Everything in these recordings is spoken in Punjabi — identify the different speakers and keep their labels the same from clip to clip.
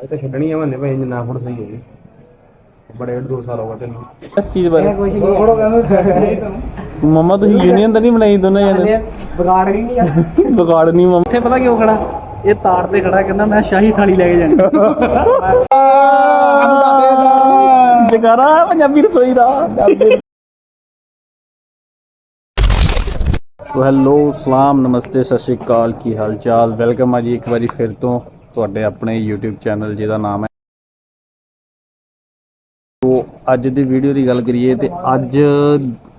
Speaker 1: ਅੱਜ ਤਾਂ ਛੱਡਣੀ ਆ ਮੰਨੇ ਭਾਈ ਜਿੰਨਾ ਫੁੱਟ ਸਹੀ ਹੋਈ ਬੜੇ ਡੇਢ ਦੋ ਸਾਲ ਹੋ ਗਏ ਤੈਨੂੰ।
Speaker 2: ਇਸ ਚੀਜ਼ ਬਾਰੇ।
Speaker 1: ਕੁਝ ਨਹੀਂ ਫੋਟੋ ਕਹਿੰਦਾ
Speaker 2: ਮਮਾ ਤੁਸੀਂ ਯੂਨੀਅਨ ਤਾਂ ਨਹੀਂ ਬਣਾਈ ਦੋਨੇ ਜਣੇ
Speaker 1: ਵਿਗਾੜ ਗਈ ਨਹੀਂ ਆ।
Speaker 2: ਵਿਗਾੜ ਨਹੀਂ ਮਮਾ। ਇੱਥੇ ਪਤਾ ਕਿਉਂ ਖੜਾ? ਇਹ ਤਾਰ ਤੇ ਖੜਾ ਕਹਿੰਦਾ ਮੈਂ ਸ਼ਾਹੀ ਥਾਲੀ ਲੈ ਕੇ ਜਾਣੀ। ਜਗਾਰਾ ਪੰਜਾਬੀ ਰਸੋਈ ਦਾ। ਹੈਲੋ ਸਲਾਮ ਨਮਸਤੇ ਸਤਿ ਸ਼੍ਰੀ ਅਕਾਲ ਕੀ ਹਾਲ ਚਾਲ? ਵੈਲਕਮ ਆ ਜੀ ਇੱਕ ਵਾਰੀ ਫਿਰ ਤੋਂ। ਤੁਹਾਡੇ ਆਪਣੇ YouTube ਚੈਨਲ ਜਿਹਦਾ ਨਾਮ ਹੈ। ਤੋ ਅੱਜ ਦੀ ਵੀਡੀਓ ਦੀ ਗੱਲ ਕਰੀਏ ਤੇ ਅੱਜ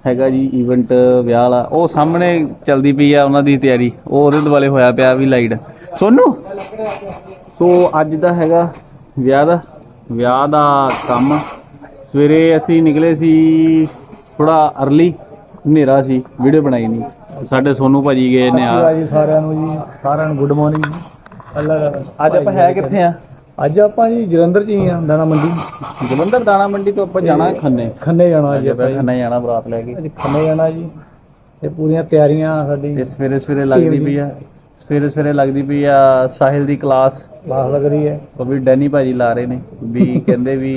Speaker 2: ਹੈਗਾ ਜੀ ਇਵੈਂਟ ਵਿਆਹ ਵਾਲਾ। ਉਹ ਸਾਹਮਣੇ ਚਲਦੀ ਪਈ ਆ ਉਹਨਾਂ ਦੀ ਤਿਆਰੀ। ਉਹ ਉਹਦੇ ਦੁਆਲੇ ਹੋਇਆ ਪਿਆ ਵੀ ਲਾਈਟ ਸੋਨੂ? ਸੋ ਅੱਜ ਦਾ ਹੈਗਾ ਵਿਆਹ ਦਾ। ਵਿਆਹ ਦਾ ਕੰਮ। ਸਵੇਰੇ ਅਸੀਂ ਨਿਕਲੇ ਸੀ ਥੋੜਾ ਅਰਲੀ ਹਨੇਰਾ ਸੀ। ਵੀਡੀਓ ਬਣਾਈ ਨਹੀਂ। ਸਾਡੇ ਸੋਨੂ ਭਾਜੀ ਗਏ ਨੇ ਆ।
Speaker 1: ਜੀ ਸਾਰਿਆਂ ਨੂੰ ਜੀ। ਸਾਰਿਆਂ ਨੂੰ ਗੁੱਡ ਮਾਰਨਿੰਗ ਅੱਲਾ
Speaker 2: ਅੱਜ ਆਪਾਂ ਹੈ ਕਿੱਥੇ ਆ?
Speaker 1: ਅੱਜ ਆਪਾਂ ਜੀ ਜਲੰਧਰ ਚ ਹੀ ਆ ਦਾਣਾ ਮੰਡੀ।
Speaker 2: ਜਲੰਧਰ ਦਾਣਾ ਮੰਡੀ ਤੋਂ ਆਪਾਂ ਜਾਣਾ ਖੰਨੇ।
Speaker 1: ਖੰਨੇ ਜਾਣਾ
Speaker 2: ਅੱਜ
Speaker 1: ਜੀ
Speaker 2: ਆਪਾਂ ਖੰਨੇ ਜਾਣਾ ਬਰਾਤ ਲੈ ਕੇ।
Speaker 1: ਅੱਜ ਖੰਨੇ ਜਾਣਾ ਜੀ। ਤੇ ਪੂਰੀਆਂ ਤਿਆਰੀਆਂ ਸਾਡੀ
Speaker 2: ਤੇ ਸਵੇਰੇ ਸਵੇਰੇ ਲੱਗਦੀ ਪਈ ਆ। ਸਵੇਰੇ ਸਵੇਰੇ ਲੱਗਦੀ ਪਈ ਆ ਸਾਹਿਲ ਦੀ ਕਲਾਸ।
Speaker 1: ਬਾਸ ਲੱਗ ਰਹੀ ਹੈ।
Speaker 2: ਉਹ ਵੀ ਡੈਨੀ ਭਾਜੀ ਲਾ ਰਹੇ ਨੇ। ਵੀ ਕਹਿੰਦੇ ਵੀ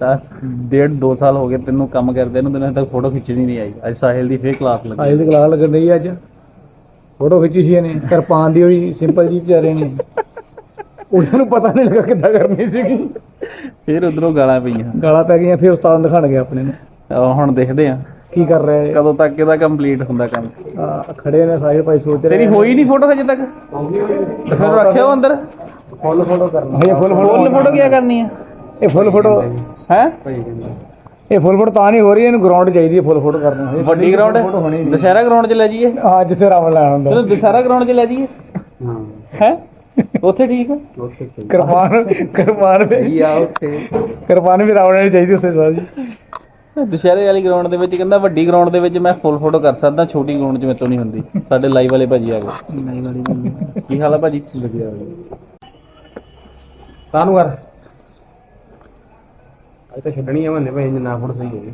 Speaker 2: ਤਾਂ ਡੇਢ ਦੋ ਸਾਲ ਹੋ ਗਏ ਤੈਨੂੰ ਕੰਮ ਕਰਦੇ ਨੂੰ ਤੈਨੂੰ ਹਜੇ ਤੱਕ ਫੋਟੋ ਖਿੱਚਣੀ ਨਹੀਂ ਆਈ। ਅੱਜ ਸਾਹਿਲ ਦੀ ਫੇਰ ਕਲਾਸ ਲੱਗੀ।
Speaker 1: ਆਈ ਦੀ ਕਲਾਸ ਲੱਗਣ ਰਹੀ ਹੈ ਅੱਜ। ਫੋਟੋ ਖਿੱਚੀ ਸੀ ਇਹਨੇ ਕਿਰਪਾਨ ਦੀ ਹੋਈ ਸਿੰਪਲ ਜੀ ਵਿਚਾਰੇ ਨੇ। ਉਹਨਾਂ ਨੂੰ ਪਤਾ ਨਹੀਂ ਲੱਗਾ ਕਿੱਦਾਂ ਕਰਨੀ ਸੀਗੀ।
Speaker 2: ਫੇਰ ਉਧਰੋਂ ਗਾਲਾਂ ਪਈਆਂ।
Speaker 1: ਗਾਲਾਂ ਪੈ ਗਈਆਂ ਫਿਰ ਉਸਤਾਦ ਨੂੰ ਦਿਖਾਣ ਗਏ ਆਪਣੇ ਨੂੰ।
Speaker 2: ਆਹ ਹੁਣ ਦੇਖਦੇ ਆ।
Speaker 1: ਕੀ ਕਰ ਰਹੇ
Speaker 2: ਕਦੋਂ ਤੱਕ ਇਹਦਾ ਕੰਪਲੀਟ ਹੁੰਦਾ ਕੰਮ?
Speaker 1: ਖੜੇ ਨੇ ਸਾਹਿਲ ਭਾਈ ਸੋਚ ਰਹੇ
Speaker 2: ਤੇਰੀ ਹੋਈ ਨਹੀਂ ਫੋਟੋ ਹਜੇ ਤੱਕ? ਤੇ ਫਿਰ ਰੱਖਿਓ ਅੰਦਰ?
Speaker 1: ਫੁੱਲ ਫੋਟੋ ਕਰਨਾ। ਹਜੇ ਫੁੱਲ
Speaker 2: ਫੁੱਲ
Speaker 1: ਫੋਟੋ
Speaker 2: ਫੋਟੋ ਕੀ ਕਰਨੀ ਆ?
Speaker 1: ਇਹ ਫੁੱਲ ਫੋਟੋ
Speaker 2: ਹੈ?
Speaker 1: ਇਹ ਫੁੱਲ ਫੋਟੋ ਤਾਂ ਨਹੀਂ ਹੋ ਰਹੀ ਇਹਨੂੰ ਗਰਾਊਂਡ ਚਾਹੀਦੀ ਹੈ ਫੁੱਲ ਫੋਟੋ ਕਰਨ ਨੂੰ
Speaker 2: ਵੱਡੀ ਗਰਾਊਂਡ
Speaker 1: ਨਹੀਂ।
Speaker 2: ਦੁਸਹਿਰਾ ਗਰਾਊਂਡ 'ਚ ਲੈ ਜਾਈਏ?
Speaker 1: ਆ ਜਿੱਥੇ ਰਾਵਣ ਲੈਣ ਹੁੰਦਾ
Speaker 2: ਚਲੋ ਦੁਸਹਿਰਾ ਗਰਾਊਂਡ 'ਚ ਲੈ ਜਾਈਏ?
Speaker 1: ਹਾਂ।
Speaker 2: ਹੈ? ਉੱਥੇ ਠੀਕ ਆ?
Speaker 1: ਕਿਰਪਾਨ ਕਿਰਪਾਨ ਵੀ
Speaker 2: ਆ ਉੱਥੇ।
Speaker 1: ਕਿਰਪਾਨ ਵੀ ਰਾਵਣ ਵਾਲੀ ਚਾਹੀਦੀ ਉੱਥੇ ਸਾਹ ਜੀ
Speaker 2: ਦੁਸ਼ਹਿਰੇ ਵਾਲੀ ਗਰਾਊਂਡ ਦੇ ਵਿੱਚ ਕਹਿੰਦਾ ਵੱਡੀ ਗਰਾਊਂਡ ਦੇ ਵਿੱਚ ਮੈਂ ਫੁੱਲ ਫੋਟੋ ਕਰ ਸਕਦਾ ਛੋਟੀ ਗਰਾਊਂਡ 'ਚ ਮੇਤੋਂ ਨਹੀਂ ਹੁੰਦੀ। ਸਾਡੇ ਲਾਈਵ ਵਾਲੇ ਭਾਜੀ ਆ ਗਏ। ਲਾਈਵ ਵਾਲੀ ਕੀ ਹਾਲ ਆ ਭਾਜੀ?
Speaker 1: ਵਧੀਆ। ਤਾਨੂੰ ਕਰ। ਅੱਜ ਤਾਂ ਛੱਡਣੀ ਆ ਮੰਨੇ ਭਾਈ ਜਿੰਨਾ ਫੁੱਟ ਸਹੀ ਹੋਈ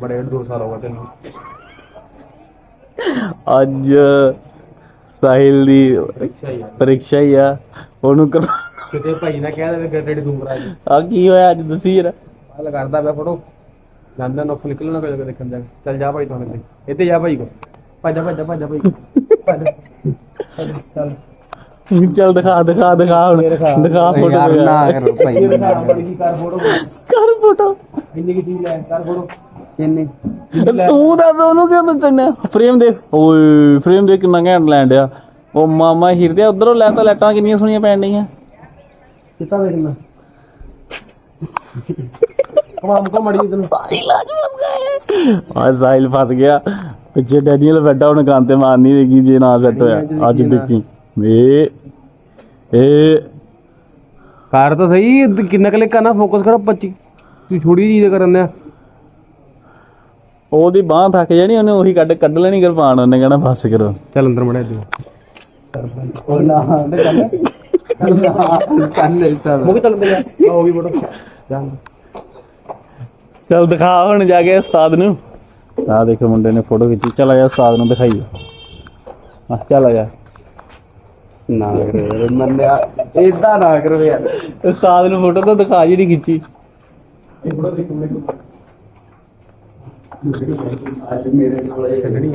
Speaker 1: ਬੜੇ ਡੇਢ ਦੋ ਸਾਲ ਹੋ ਗਏ ਤੈਨੂੰ।
Speaker 2: ਅੱਜ ਸਾਹਿਲ ਦੀ
Speaker 1: ਅੱਛਾ ਹੀ ਆ।
Speaker 2: ਪ੍ਰੀਖਿਆ ਹੀ ਆ। ਉਹਨੂੰ ਕਰ
Speaker 1: ਕਿਤੇ ਭਾਈ ਨਾ ਕਹਿ ਦੇਵੇ ਗੱਡੇ ਦੀ ਦੂਰ ਆ ਜੀ।
Speaker 2: ਆ ਕੀ ਹੋਇਆ ਅੱਜ ਦੱਸੀ ਜਰਾ
Speaker 1: ਹਾਲ ਕਰਦਾ ਪਿਆ ਫੋਟੋ। ਜਾਂਦਾ ਨੁਕਸ ਨਿਕਲਣਾ ਕੋਈ ਦੇਖਣ ਜਾ ਚੱਲ ਜਾ ਭਾਈ ਤੁਹਾਨੂੰ ਇੱਥੇ। ਜਾ ਭਾਈ ਕੋ ਭੱਜ ਭੱਜ ਭੱਜ ਭਾਈ ਭੱਜ, ਚੱਲ।
Speaker 2: ਚੱਲ ਦਿਖਾ ਦਿਖਾ ਦਿਖਾ ਹੁਣ। ਦਿਖਾ। ਫੋਟੋ
Speaker 1: ਕਰੋ ਭਾਈ। ਕੀ ਕਰ ਫੋਟੋ
Speaker 2: ਕਰ ਫੋਟੋ
Speaker 1: ਕਿੰਨੀ ਕੀ ਚੀਜ਼ ਲੈ ਕਰ ਫੋਟੋ ਕਿੰਨੀ?
Speaker 2: ਤੂੰ ਦੱਸ ਉਹਨੂੰ ਕਿਉਂ ਦੱਸਣਾ? ਫਰੇਮ ਦੇਖ। ਓਏ ਫਰੇਮ ਦੇਖ ਕਿੰਨਾ ਘੈਂਟ ਲੈਂਡ ਆ ਉਹ ਮਾਮਾ ਹਿਰਦੇ ਉਧਰੋਂ ਲੈ ਤਾਂ ਲੈਟਾਂ ਕਿੰਨੀਆਂ ਸੋਹਣੀਆਂ ਪੈਣ ਡਈਆਂ।
Speaker 1: ਕਿੱਤਾ ਵੇਖਣਾ ਕਮਾਮ ਕੋ ਮੜੀ ਤੈਨੂੰ।
Speaker 2: ਆ ਸਾਹਿਲ ਫਸ ਗਿਆ। ਪਿੱਛੇ ਡੈਨੀਅਲ ਬੈਠਾ ਉਹਨੇ ਕੰਨ ਤੇ ਮਾਰਨੀ ਦੇਗੀ ਜੇ ਨਾ ਸੈੱਟ ਹੋਇਆ। ਅੱਜ ਦੇਖੀ। ਏ ਏ
Speaker 1: ਕਾਰ ਤਾਂ ਸਹੀ ਕਿੰਨਾ ਕਲਿਕ ਕਰਨਾ ਫੋਕਸ ਕਰੋ 25 ਤੂੰ ਛੋੜੀ ਚੀਜ਼ ਕਰਨ ਆ
Speaker 2: ਉਹਦੀ ਬਾਹ ਥੱਕ ਜਾਣੀ ਉਹਨੇ ਉਹੀ ਕੱਢ ਕੱਢ ਲੈਣੀ ਕਿਰਪਾਨ ਉਹਨੇ ਕਹਿਣਾ ਬਸ ਕਰੋ।
Speaker 1: ਚੱਲ ਅੰਦਰ ਮੜਿਆ ਤੂੰ ਉਹ ਨਾ ਚੱਲ ਜਾ।
Speaker 2: ਦਿਖਾ ਹੁਣ ਜਾ ਕੇ ਉਸਤਾਦ ਨੂੰ। ਆ ਦੇਖੋ ਮੁੰਡੇ ਨੇ ਫੋਟੋ ਖਿੱਚੀ। ਚਲ ਆ ਜਾ ਉਸਤਾਦ ਨੂੰ ਦਿਖਾਈਏ। ਆ ਚੱਲ ਆ ਜਾ।
Speaker 1: ਇਦਾਂ ਨਾ ਕਰੋ ਯਾਰ
Speaker 2: ਉਸਤਾਦ ਨੂੰ ਫੋਟੋ ਤਾਂ ਦਿਖਾ ਜਿਹੜੀ ਖਿੱਚੀ
Speaker 1: ਇਹ ਫੋਟੋ ਦੇਖ ਮੇਰੇ ਅੱਜ ਮੇਰੇ ਨਾਲ ਇਹ ਛੱਡਣੀ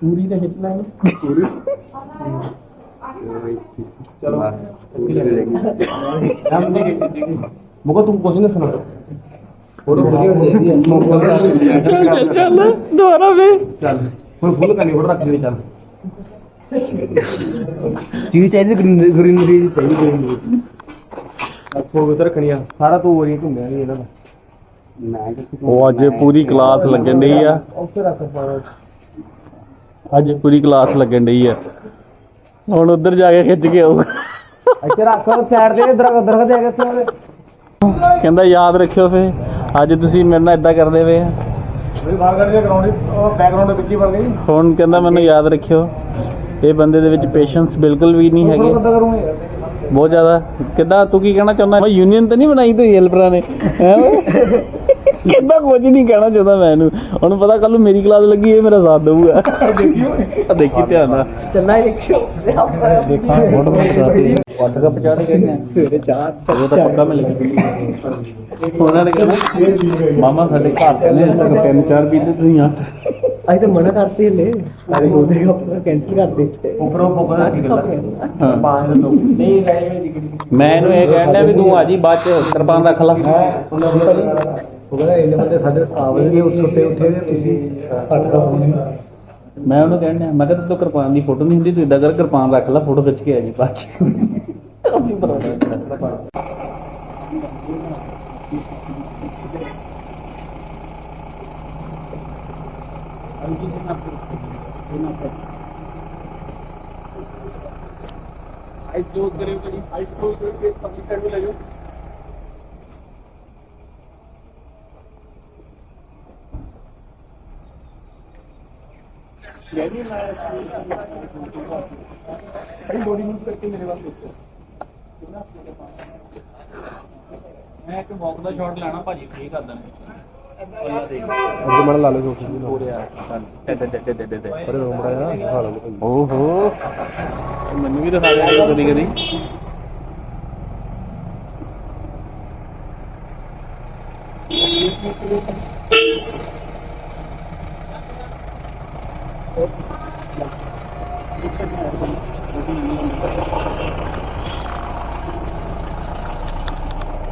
Speaker 1: ਪੂਰੀ ਤਾਂ ਖਿੱਚਣਾ ਹੈ ਪੂਰੀ ਚਲੋ ਮੁਕੋ ਤੂੰ ਕੁਝ ਨਹੀਂ ਸੁਣਾ ਫੋਟੋ ਵਧੀਆ ਹੋ ਜਾਂਦੀ ਹੈ
Speaker 2: ਚੱਲ ਚੱਲ ਚੱਲ ਦੁਬਾਰਾ ਵੇ।
Speaker 1: ਚੱਲ ਹੁਣ ਫੁੱਲ ਕਰਨੀ ਫੋਟੋ ਰੱਖ ਲਈ ਚੱਲ। ਚੀਜ਼ ਚਾਹੀਦੀ ਗ੍ਰੀਨ ਗ੍ਰੀਨਰੀ ਚਾਹੀਦੀ ਗ੍ਰੀਨਰੀ ਆਪੋ ਉਧਰ ਰੱਖਣੀਆਂ ਸਾਰਾ ਤੂੰ ਵਰੀ ਘੁੰਮਿਆ ਨਹੀਂ ਇਹਨਾਂ ਦਾ। ਮੈਂ
Speaker 2: ਉਹ ਅੱਜ ਪੂਰੀ ਕਲਾਸ ਲੱਗਣ ਡਈ ਆ।
Speaker 1: ਉੱਥੇ ਰੱਖ ਪਾਇਆ
Speaker 2: ਅੱਜ ਪੂਰੀ ਕਲਾਸ ਲੱਗਣ ਡਈ ਆ। ਹੁਣ ਉੱਧਰ ਜਾ ਕੇ ਖਿੱਚ ਕੇ ਆਊ
Speaker 1: ਇੱਥੇ ਰੱਖ ਸਾਈਡ ਤੇ ਦਰਖਤ ਦਰਖਤ ਹੈਗਾ ਇੱਥੇ।
Speaker 2: ਕਹਿੰਦਾ ਯਾਦ ਰੱਖਿਓ ਫੇ। ਅੱਜ ਤੁਸੀਂ ਮੇਰੇ ਨਾਲ ਇਦਾਂ ਕਰਦੇ ਪਏ ਆ।
Speaker 1: ਮੇਰੀ ਬਾਹਰ ਕੱਢ ਕੇ ਗਰਾਊਂਡ ਬੈਕਗ੍ਰਾਉਂਡ ਦੇ ਵਿੱਚ ਹੀ ਬਣ ਗਈ
Speaker 2: ਹੁਣ ਕਹਿੰਦਾ ਮੈਨੂੰ ਯਾਦ ਰੱਖਿਓ ਇਹ ਬੰਦੇ ਦੇ ਵਿੱਚ ਪੇਸ਼ੈਂਸ ਬਿਲਕੁਲ ਵੀ ਨਹੀਂ ਹੈਗੇ। ਬਹੁਤ ਜ਼ਿਆਦਾ। ਕਿੱਦਾਂ ਤੂੰ ਕੀ ਕਹਿਣਾ ਚਾਹੁੰਦਾ? ਮੈਂ ਯੂਨੀਅਨ ਤਾਂ ਨਹੀਂ ਬਣਾਈ ਤੇ ਹੈਲਪਰਾਂ ਨੇ। ਹੈਂ ਓਏ? ਕਿੱਦਾਂ ਕੁਝ ਨਹੀਂ ਕਹਿਣਾ ਚਾਹੁੰਦਾ ਮੈਂ ਇਹਨੂੰ। ਉਹਨੂੰ ਪਤਾ ਕੱਲ ਨੂੰ ਮੇਰੀ ਕਲਾਸ ਲੱਗੀ ਇਹ ਮੇਰਾ ਸਾਥ ਦੇਊਗਾ। ਦੇਖੀ ਧਿਆਨ ਨਾਲ।
Speaker 1: ਚੰਨਾ ਦੇਖਿਓ।
Speaker 2: ਦੇਖਾਂ ਬਹੁਤ ਬਹੁਤ ਕਰਦੀ 8 ਕੱਪ ਚਾਹ ਦੇ ਕਹਿੰਦੇ
Speaker 1: ਸਵੇਰੇ ਚਾਹ
Speaker 2: ਉਹ ਤਾਂ ਪੱਕਾ ਮਿਲ ਗਿਆ। ਉਹਨਾਂ ਨੇ ਕਿਹਾ ਮਾਮਾ ਸਾਡੇ ਘਰ ਤੇ ਨੇ ਤੱਕ ਤਿੰਨ ਚਾਰ ਪੀਂਦੇ ਤੁਸੀਂ ਅੱਠ।
Speaker 1: ਅਸੀਂ ਤਾਂ ਮਨਾ ਕਰਤੇ ਲੈ ਸਾਰੇ ਉਹਦੇ ਕੱਪ ਕੈਨਸਲ ਕਰ ਦਿੱਤੇ।
Speaker 2: ਉਪਰੋਂ ਪਕੜਾ ਕੀ ਗੱਲ।
Speaker 1: ਬਾਹਰ ਲੋਕ ਨਹੀਂ ਗਏ
Speaker 2: ਮੈਂ ਇਹਨੂੰ ਇਹ ਕਹਿੰਦਾ ਵੀ ਤੂੰ ਆਜੀ ਬਾਅਦ ਚ ਕਿਰਪਾਨ ਦਾ ਖਲਾ
Speaker 1: ਉਹ ਕਹਿੰਦਾ ਇਹਨੇ ਬੰਦੇ ਸਾਡੇ ਆਵੇਗੇ ਉੱਠ ਸੁੱਤੇ ਉੱਠੇ ਤੁਸੀਂ ਅੱਠ ਕੱਪ
Speaker 2: ਮੈਂ ਉਹਨੂੰ ਕਹਿਣਾ ਮੈਂ ਕਿਹਾ ਤੂੰ ਕਿਰਪਾਨ ਦੀ ਫੋਟੋ ਨਹੀਂ ਹੁੰਦੀ ਤੂੰ ਇਦਾਂ ਕਰ ਕਿਰਪਾਨ ਰੱਖ ਲੈ ਫੋਟੋ ਖਿੱਚ ਕੇ ਆ ਜੀ ਬਾਅਦ ਚ। ਅਸੀਂ ਬਰਾਬਰ
Speaker 1: ਆਈਸ ਕਲੋਜ਼ ਕਰਿਓ ਕਰੀ ਆਈਸ ਕਲੋਜ਼ ਕਰਕੇ ਪਬਲਿਕ ਸਾਈਡ ਨੂੰ ਲੈ ਜਾਓ ਭਾਈ ਬੋਡੀ ਮੂਵ ਕਰਕੇ ਮੇਰੇ ਵੱਲ ਦੇਖੋ
Speaker 2: ਮੈਂ ਇੱਕ ਵਾਕ ਦਾ ਸ਼ਾਟ ਲੈਣਾ ਭਾਜੀ ਫ੍ਰੀ ਕਰ ਦੇਣਾ।
Speaker 1: ਅੱਗੇ ਮੜ ਲਾ ਲਓ ਜਿਹੀ
Speaker 2: ਪੂਰੇ ਆ ਡੇ ਡੇ ਡੇ ਡੇ ਡੇ
Speaker 1: ਪਰ ਆ ਦਿਖਾ ਲਓ
Speaker 2: ਓਹੋ। ਮੈਨੂੰ ਵੀ ਦਿਖਾ ਦੇ ਕਦੀ ਕਦੀ।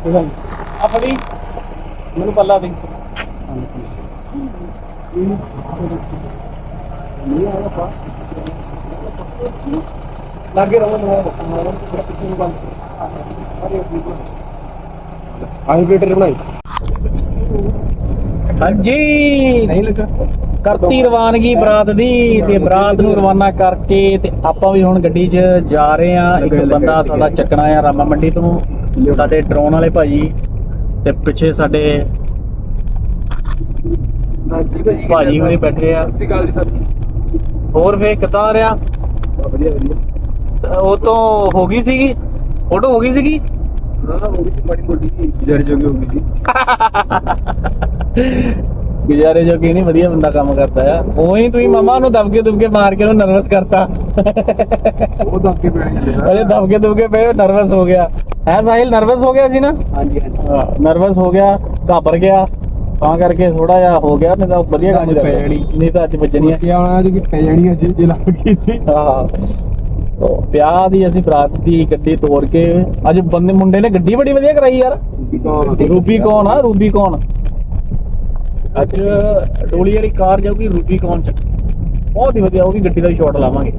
Speaker 2: ਆ ਫੜੀ। ਮੈਨੂੰ ਪੱਲਾ ਦੇ।
Speaker 1: ਲਾਗੇ ਰਹੋ ਮੇਰਾ ਥੋੜਾ ਪਿੱਛੇ ਨੂੰ ਬੰਦ ਆਹੀ ਪਲੇਟਰ ਬਣਾਈ।
Speaker 2: ਹਾਂਜੀ।
Speaker 1: ਨਹੀਂ ਲੱਗਾ।
Speaker 2: ਕਰਤੀ ਰਵਾਨਗੀ ਬਰਾਤ ਦੀ ਤੇ ਬਰਾਤ ਨੂੰ ਰਵਾਨਾ ਕਰਕੇ ਤੇ ਆਪਾਂ ਵੀ ਹੁਣ ਗੱਡੀ 'ਚ ਜਾ ਰਹੇ ਆ ਇੱਕ ਬੰਦਾ ਸਾਡਾ ਚੱਕਣਾ ਆ ਰਾਮਾ ਮੰਡੀ ਤੋਂ। ਸਾਡੇ ਡਰੋਨ ਵਾਲੇ ਭਾਜੀ ਤੇ ਪਿੱਛੇ ਸਾਡੇ
Speaker 1: ਹਾਂਜੀ ਭਾਜੀ
Speaker 2: ਭਾਜੀ ਹੋਣੀ ਬੈਠੇ ਆ।
Speaker 1: ਸਤਿ ਸ਼੍ਰੀ ਅਕਾਲ ਜੀ ਸਰ
Speaker 2: ਹੋਰ ਫੇਰ ਕਿੱਦਾਂ ਰਿਹਾ?
Speaker 1: ਵਧੀਆ ਵਧੀਆ।
Speaker 2: ਸ- ਉਹ ਤੋਂ ਹੋ ਗਈ ਸੀਗੀ? ਫੋਟੋ ਹੋ ਗਈ ਸੀਗੀ?
Speaker 1: ਨਾ ਨਾ ਉਹ ਵੀ ਬੜੀ ਮੋਟੀ ਜੜ ਜੋਗੀ ਹੋ ਗਈ ਸੀ।
Speaker 2: ਗੁਜ਼ਾਰੇ ਜੋ ਕਿ ਨਹੀਂ ਵਧੀਆ ਬੰਦਾ ਕੰਮ ਕਰਦਾ ਆ। ਉਹੀ ਤੁਸੀਂ ਮਮਾ ਨੂੰ ਦਬਕੇ ਦੁਬਕੇ ਮਾਰ ਕੇ ਉਹਨੂੰ ਨਰਵਸ ਕਰਤਾ।
Speaker 1: ਉਹ ਅੱਗੇ ਪੈਣੀ ਹੈ
Speaker 2: ਅਰੇ ਦਬਕੇ ਦੁਬਕੇ ਪਏ ਨਰਵਸ ਹੋ ਗਿਆ। ਹੈ ਸਾਹਿਲ ਨਰਵਸ ਹੋ ਗਿਆ ਸੀ ਨਾ?
Speaker 1: ਹਾਂਜੀ ਹਾਂਜੀ।
Speaker 2: ਨਰਵਸ ਹੋ ਗਿਆ ਘਾਬਰ ਗਿਆ। ਤਾਂ ਕਰਕੇ ਥੋੜਾ ਜਿਹਾ ਹੋ ਗਿਆ ਨਹੀਂ ਤਾਂ ਵਧੀਆ ਕੰਮ
Speaker 1: ਅੱਜ
Speaker 2: ਕਰਦਾ। ਨਹੀਂ ਤਾਂ ਅੱਜ ਵੱਜਣੀ ਆ।
Speaker 1: ਕੀ ਆਉਣਾ ਜੀ ਕਿ ਪੈ ਜਾਣੀ ਅੱਜ ਜੇ ਲੱਗ ਗਈ ਸੀ।
Speaker 2: ਹਾਂ। ਵਿਆਹ ਦੀ ਅਸੀਂ ਬਰਾਤ ਦੀ ਗੱਡੀ ਤੋੜ ਕੇ ਅੱਜ ਬੰਦੇ ਮੁੰਡੇ ਨੇ ਗੱਡੀ ਬੜੀ ਵਧੀਆ ਕਰਾਈ ਯਾਰ। ਰੂਬੀ ਕੌਣ ਆ? ਰੂਬੀ ਕੌਣ? ਅੱਜ ਡੋਲੀ ਵਾਲੀ ਕਾਰ ਜਾਊਗੀ ਰੂਬੀ ਕੌਣ ਚ ਬਹੁਤ ਹੀ ਵਧੀਆ, ਉਹ ਵੀ ਗੱਡੀ ਦਾ ਸ਼ਾਟ ਲਾਵਾਂਗੇ।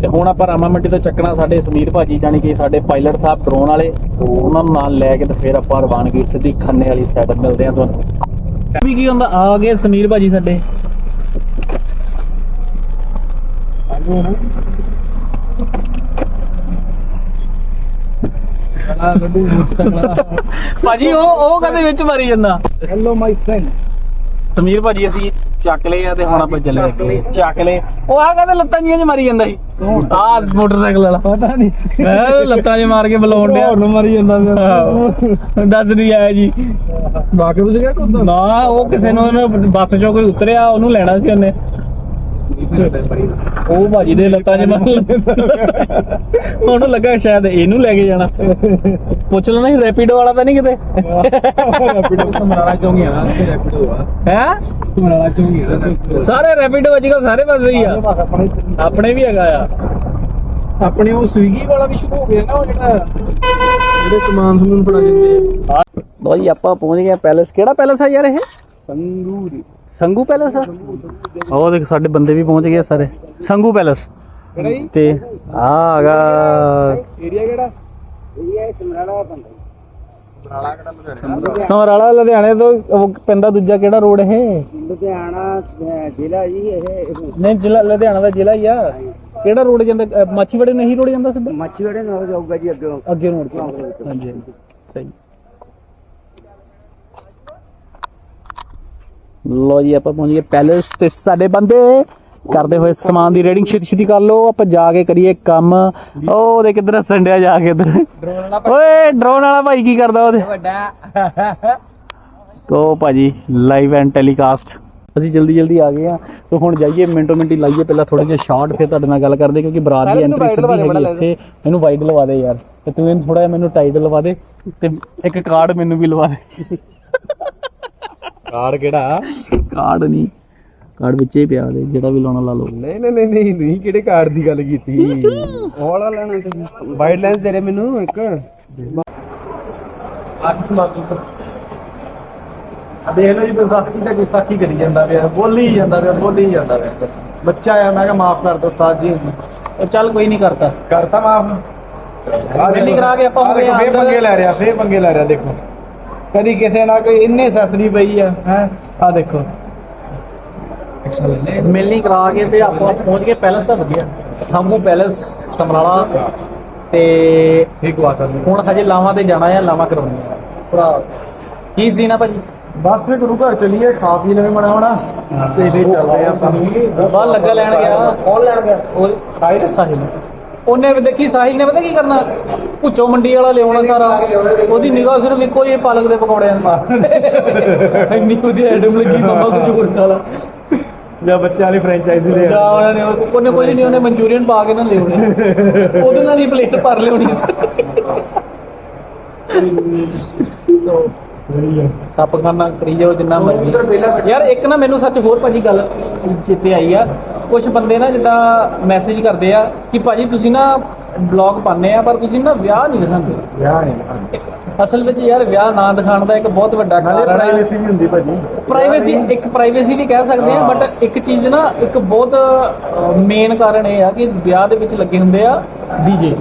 Speaker 2: ਤੇ ਹੁਣ ਆਪਾਂ ਰਾਮਾ ਮੰਡੀ ਤੋਂ ਚੱਕਣਾ ਸਾਡੇ ਸਮੀਰ ਭਾਜੀ ਜਾਨੀ ਕਿ ਸਾਡੇ ਪਾਇਲਟ ਸਾਹਿਬ ਡਰੋਨ ਵਾਲੇ, ਤੋਂ ਉਹਨਾਂ ਨੂੰ ਨਾਲ ਲੈ ਕੇ ਤੇ ਫਿਰ ਆਪਾਂ ਰਵਾਨਗੀ ਸਿੱਧੀ ਖੰਨੇ ਵਾਲੀ ਸਾਈਡ ਮਿਲਦੇ ਆ ਤੁਹਾਨੂੰ। ਵੀ ਕੀ ਹੁੰਦਾ? ਆ ਗਏ ਸਮੀਰ ਭਾਜੀ ਸਾਡੇ
Speaker 1: ਲੱਡੂ ਮੁਸਤਕਲਾ
Speaker 2: ਭਾਜੀ ਉਹ ਉਹ ਕਦੇ ਵਿੱਚ ਮਾਰੀ ਜਾਂਦਾ।
Speaker 1: ਹੈਲੋ ਮਾਈ ਫਰੈਂਡ
Speaker 2: ਸਮੀਰ ਭਾਜੀ ਅਸੀਂ ਚੱਕ ਲਏ ਆ ਤੇ ਹੁਣ ਆਪਾਂ ਚੱਲੇ। ਅੱਗੇ। ਚੱਕ ਲਏ। ਉਹ ਆ ਕਦੇ ਲੱਤਾਂ ਜੀਆਂ ਚ ਮਾਰੀ ਜਾਂਦਾ ਸੀ। ਆ ਮੋਟਰਸਾਈਕਲ ਵਾਲਾ।
Speaker 1: ਪਤਾ ਨਹੀਂ।
Speaker 2: ਮੈਂ ਕਿਹਾ ਲੱਤਾਂ 'ਚ ਮਾਰ ਕੇ ਬੁਲਾਉਣ ਡਿਆ।
Speaker 1: ਹੋਰ ਨੂੰ ਮਾਰੀ ਜਾਂਦਾ
Speaker 2: ਆਹੋ। ਦੱਸ ਨਹੀਂ ਆਇਆ ਜੀ।
Speaker 1: ਵਾਕਬ ਸੀਗਾ ਕੁੱਤਾ
Speaker 2: ਨਾ ਉਹ ਕਿਸੇ ਨੂੰ ਉਹਨੇ ਬੱਸ 'ਚੋਂ ਕੋਈ ਉਤਰਿਆ ਉਹਨੂੰ ਲੈਣਾ ਸੀ ਉਹਨੇ। ਉਹ ਭਾਜੀ ਦੇ ਲੱਤਾਂ 'ਚ ਮਾਰ ਉਹਨੂੰ ਲੱਗਾ ਸ਼ਾਇਦ ਇਹਨੂੰ ਲੈ ਕੇ ਜਾਣਾ। ਪੁੱਛ ਲੈਣਾ ਸੀ ਰੈਪੀਡੋ ਵਾਲਾ ਤਾਂ ਨਹੀਂ ਕਿਤੇ?
Speaker 1: ਰੈਪਿਡੋ ਸਮਰਾਲਾ ਰੈਪਿਡੋ ਆ
Speaker 2: ਹੈ?
Speaker 1: ਸਮਰਾਲਾ
Speaker 2: ਸਾਰੇ ਰੈਪੀਡੋ ਅੱਜ ਕੱਲ ਸਾਰੇ ਪਾਸੇ ਹੀ ਆ। ਆਪਣੇ ਵੀ ਹੈਗਾ ਆ।
Speaker 1: ਆਪਣੇ ਉਹ ਸਵੀਗੀ ਵਾਲਾ ਵੀ ਸ਼ੁਰੂ ਹੋ ਗਿਆ ਨਾ ਉਹ ਜਿਹੜਾ ਜਿਹੜੇ ਸਮਾਨ ਸਮੂਨ ਫੜਾ ਜਾਂਦੇ ਆ।
Speaker 2: ਜੀ ਆਪਾਂ ਪਹੁੰਚ ਗਏ ਪੈਲਸ। ਕਿਹੜਾ ਪੈਲਸ ਆ ਯਾਰ ਇਹ?
Speaker 1: ਸੰਗੂਰ
Speaker 2: ਸੰਗੂ ਪੈਲਸ ਆ? ਉਹ ਦੇਖ ਸਾਡੇ ਬੰਦੇ ਵੀ ਪਹੁੰਚ ਗਏ ਆ ਸਾਰੇ। ਸੰਗੂ ਪੈਲਸ।
Speaker 1: ਕਿਹੜਾ ਜੀ?
Speaker 2: ਤੇ ਆ ਹੈਗਾ
Speaker 1: ਏਰੀਆ ਕਿਹੜਾ?
Speaker 3: ਇਹ ਸਮਰਾਲਾ ਬੰਦਾ
Speaker 1: ਸਮਰਾਲਾ ਕਿਹੜਾ ਲੁਧਿਆਣਾ
Speaker 2: ਸਮਰਾਲਾ। ਲੁਧਿਆਣੇ ਤੋਂ ਉਹ ਪੈਂਦਾ ਦੂਜਾ ਕਿਹੜਾ ਰੋਡ ਇਹ?
Speaker 3: ਲੁਧਿਆਣਾ ਜ਼ਿਲ੍ਹਾ ਜੀ ਇਹ
Speaker 2: ਨਹੀਂ ਜ਼ਿਲ੍ਹਾ ਲੁਧਿਆਣਾ ਦਾ ਜ਼ਿਲ੍ਹਾ ਹੀ ਆ। ਕਿਹੜਾ ਰੋਡ ਜਾਂਦਾ? ਮਾਛੀਵਾੜੇ ਨਹੀਂ ਰੋਡ ਜਾਂਦਾ ਸਿੱਧਾ?
Speaker 3: ਮੱਛੀਵਾੜੇ ਨਾਲ ਜਾਊਗਾ ਜੀ ਅੱਗੇ।
Speaker 2: ਅੱਗੇ ਰੋਡ ਤੇ। ਹਾਂਜੀ। ਸਹੀ। ਲੋ ਜੀ ਆਪਾਂ ਪਹੁੰਚ ਗਏ ਪੈਲਸ ਤੇ ਸਾਡੇ ਬੰਦੇ ਕਰਦੇ ਹੋਏ ਸਮਾਨ ਦੀ ਰੇਡਿੰਗ ਛੇਤੀ ਛੇਤੀ ਕਰ ਲਓ। ਆਪਾਂ ਜਾ ਕੇ ਕਰੀਏ ਕੰਮ। ਉਹ ਦੇ ਕਿੱਧਰ ਸੰਡਿਆ ਜਾ ਕੇ ਇੱਧਰ? ਓਏ ਡਰੋਨ ਵਾਲਾ ਭਾਈ ਕੀ ਕਰਦਾ ਉਹਦੇ?
Speaker 1: ਵੱਡਾ।
Speaker 2: ਕੋ ਭਾਜੀ ਲਾਈਵ ਐਂਡ ਟੈਲੀਕਾਸਟ ਅਸੀਂ ਜਲਦੀ ਜਲਦੀ ਆ ਗਏ ਆ ਤੇ ਹੁਣ ਜਾਈਏ ਮਿੰਟੋ ਮਿੰਟੀ ਲਾਈਏ ਪਹਿਲਾਂ ਥੋੜੇ ਜਿਹਾ ਸ਼ਾਰਟ ਫਿਰ ਤੁਹਾਡੇ ਨਾਲ ਗੱਲ ਕਰਦੇ ਕਿਉਂਕਿ ਬਰਾਤ ਦੀ ਐਂਟਰੀ ਸਿੱਧੀ ਹੈਗੀ ਇੱਥੇ। ਇਹਨੂੰ ਵਾਈਡ ਲਵਾ ਦੇ ਯਾਰ। ਤੇ ਤੂੰ ਇਹਨੂੰ ਥੋੜਾ ਜਿਹਾ ਮੈਨੂੰ ਟਾਈਟ ਲਵਾ ਦੇ। ਤੇ ਇੱਕ ਕਾਰਡ ਮੈਨੂੰ ਵੀ ਲਵਾ ਦੇ।
Speaker 1: ਕਾਰਡ ਕਿਹੜਾ?
Speaker 2: ਕਾਰਡ ਨਹੀਂ। ਕਾਰਡ ਵਿੱਚੇ ਹੀ ਪਿਆ ਦੇ ਜਿਹੜਾ ਵੀ ਲਾਉਣਾ ਲਾ ਲਓ।
Speaker 1: ਨਹੀਂ ਨਹੀਂ ਨਹੀਂ ਨਹੀਂ ਨਹੀਂ ਕਿਹੜੇ ਕਾਰਡ ਦੀ ਗੱਲ ਕੀਤੀ? ਉਹ ਵਾਲਾ ਲੈਣਾ ਤੁਸੀਂ ਵਾਈਟ ਲੈਂਸ ਦੇ ਰਹੇ ਮੈਨੂੰ ਇੱਕ। ਅੱਠ ਸਮਾਪਤੀ ਦੇਖ ਲਓ ਜੀ ਵਿਸਾਖੀ ਦਾ ਗੁਸਤਾਖੀ ਕਰੀ ਜਾਂਦਾ ਪਿਆ। ਬੋਲੀ ਜਾਂਦਾ ਪਿਆ ਬੋਲੀ ਜਾਂਦਾ ਪਿਆ। ਬੱਚਾ ਆ ਮੈਂ ਕਿਹਾ ਮਾਫ ਕਰ ਦੋ ਉਸਤਾਦ ਜੀ।
Speaker 2: ਉਹ ਚੱਲ ਕੋਈ ਨਹੀਂ ਕਰਤਾ।
Speaker 1: ਕਰਤਾ ਮਾਫ।
Speaker 2: Billing ਕਰਾ ਕੇ ਆਪਾਂ ਹੋ ਗਏ
Speaker 1: ਫੇਰ। ਪੰਗੇ ਲੈ ਰਿਹਾ ਫੇਰ ਪੰਗੇ ਲੈ ਰਿਹਾ ਦੇਖੋ। ਕਦੀ ਕਿਸੇ ਨਾਲ ਕੋਈ ਇੰਨੇ ਸੈਸਰੀ ਪਈ ਆ ਹੈ? ਆ ਦੇਖੋ।
Speaker 2: ਮਿਲਣੀ ਕਰਾ ਕੇ ਤੇ ਆਪਾਂ ਪਹੁੰਚ ਗਏ ਪੈਲਸ ਤਾਂ ਵਧੀਆ। ਸਾਮੂ ਪੈਲਸ ਸਮਰਾਲਾ ਤੇ
Speaker 1: ਠੀਕ ਹੈ
Speaker 2: ਹੁਣ ਹਜੇ ਲਾਵਾਂ ਤੇ ਜਾਣਾ ਆ ਲਾਵਾਂ ਕਰਾਉਣੀਆਂ ਆ? ਭਰਾ ਕੀ ਸੀ ਨਾ ਭਾਜੀ?
Speaker 1: ਬਸ ਗੁਰੂ ਘਰ ਚਲੀਏ ਖਾ ਪੀ ਲਵੇਂ ਮਨਾਉਣਾ ਤੇ ਫੇਰ ਚੱਲਦੇ ਆ ਆਪਾਂ।
Speaker 2: ਬਾਹਰ ਲੱਗਾ ਲੈਣ ਗਿਆ। ਕੌਣ ਲੈਣ ਗਿਆ? ਉਹ ਸਾਹਿਲ ਸਾਹਿਲ ਉਹਨੇ ਵੀ ਦੇਖੀ ਸਾਹਿਲ ਨੇ ਪਤਾ ਕੀ ਕਰਨਾ? ਭੁੱਚੋ ਮੰਡੀ ਵਾਲਾ ਲਿਆਉਣਾ ਸਾਰਾ। ਉਹਦੀ ਨਿਗਾਹ ਸਿਰਫ ਇੱਕੋ ਹੀ ਪਾਲਕ ਦੇ ਪਕੌੜਿਆਂ ਦੀ ਇੰਨੀ ਉਹਦੀ ਐਡਮ ਲੱਗੀ ਬਾਬਾ ਕੁਝ ਹੋਰ ਵਾਲਾ
Speaker 1: ਜਾਂ ਬੱਚਿਆਂ ਵਾਲੀ ਫਰੈਂਚਾਈਜ਼ੀ ਲੈ
Speaker 2: ਜਾਂ ਉਹਨਾਂ ਨੇ ਉਹ- ਉਹਨੇ ਕੁਝ ਨਹੀਂ ਉਹਨੇ ਮਨਚੂਰੀਅਨ ਪਾ ਕੇ ਨਾ ਲਿਆਉਣੇ। ਉਹਦੇ ਨਾਲ ਹੀ ਪਲੇਟ ਭਰ ਲਿਆਉਣੀ। ਸੋ ਖਾਨਾ ਕਰੀ ਜਾਓ ਜਿੰਨਾ ਮਰਜ਼ੀ। ਯਾਰ ਇੱਕ ਨਾ ਮੈਨੂੰ ਸੱਚ ਹੋਰ ਭਾਜੀ ਗੱਲ ਚੇਤੇ ਆਈ ਆ ਕੁਝ ਬੰਦੇ ਨਾ ਜਿੱਦਾਂ ਮੈਸੇਜ ਕਰਦੇ ਆ ਕਿ ਭਾਜੀ ਤੁਸੀਂ ਨਾ ਬਲੌਗ ਪਾਉਂਦੇ ਆ ਪਰ ਤੁਸੀਂ ਨਾ ਵਿਆਹ ਨਹੀਂ ਦਿਖਾਉਂਦੇ।
Speaker 1: ਵਿਆਹ ਨਹੀਂ
Speaker 2: ਅਸਲ ਵਿੱਚ ਯਾਰ ਵਿਆਹ ਨਾ ਦਿਖਾਉਣ ਦਾ ਇੱਕ ਬਹੁਤ ਵੱਡਾ
Speaker 1: ਨਾਲੇ
Speaker 2: ਕਾਰਨ ਹੈ
Speaker 1: ਪ੍ਰਾਈਵੇਸੀ ਵੀ ਹੁੰਦੀ ਭਾਜੀ।
Speaker 2: ਪ੍ਰਾਈਵੇਸੀ ਇੱਕ ਪ੍ਰਾਈਵੇਸੀ ਵੀ ਕਹਿ ਸਕਦੇ ਆ ਬਟ ਇੱਕ ਚੀਜ਼ ਨਾ ਇੱਕ ਬਹੁਤ ਮੇਨ ਕਾਰਨ ਇਹ ਆ ਕਿ ਵਿਆਹ ਦੇ ਵਿੱਚ ਲੱਗੇ ਹੁੰਦੇ ਆ ਡੀਜੇ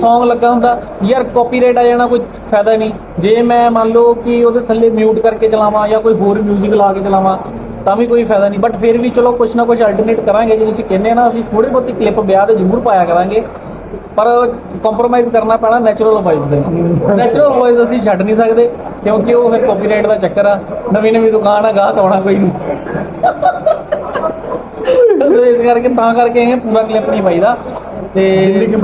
Speaker 2: Song ਲੱਗਾ ਹੁੰਦਾ। ਯਾਰ ਕਾਪੀਰਾਈਟ ਆ ਜਾਣਾ ਕੋਈ ਫਾਇਦਾ ਨਹੀਂ। ਜੇ ਮੈਂ ਮੰਨ ਲਓ ਕਿ ਉਹਦੇ ਥੱਲੇ ਮਿਊਟ ਕਰਕੇ ਚਲਾਵਾਂ ਜਾਂ ਕੋਈ ਹੋਰ 뮤직 ਲਾ ਕੇ ਚਲਾਵਾਂ ਤਾਂ ਵੀ ਕੋਈ ਫਾਇਦਾ ਨਹੀਂ। ਬਟ ਫਿਰ ਵੀ ਚਲੋ ਕੁਛ ਨਾ ਕੁਛ ਅਲਟਰਨੇਟ ਕਰਾਂਗੇ। ਜੇ ਤੁਸੀਂ ਕਹਿੰਦੇ ਨਾ ਅਸੀਂ ਥੋੜੀ ਬਹੁਤੀ ਕਲਿੱਪ ਵਿਆਹ ਦੇ ਜ਼ਰੂਰ ਪਾਇਆ ਕਰਾਂਗੇ। ਪਰ ਕੰਪਰੋਮਾਈਜ਼ ਕਰਨਾ ਪੈਣਾ ਨੈਚੁਰਲ ਵੌਇਸ ਦੇ ਨੈਚੁਰਲ ਵੌਇਸ ਅਸੀਂ ਛੱਡ ਨਹੀਂ ਸਕਦੇ, ਕਿਉਂਕਿ ਉਹ ਫਿਰ ਕਾਪੀਰਾਈਟ ਦਾ ਚੱਕਰ ਆ। ਨਵੀਂ ਨਵੀਂ ਦੁਕਾਨ ਆ, ਗਾਹਕ ਆਉਣਾ ਕੋਈ ਨਹੀਂ। ਇਸ ਕਰਕੇ ਤਾਂ ਕਰਕੇ ਇਹ ਪੂਰਾ ਕਲਿੱਪ ਨਹੀਂ ਪਾਈਦਾ ਤੇ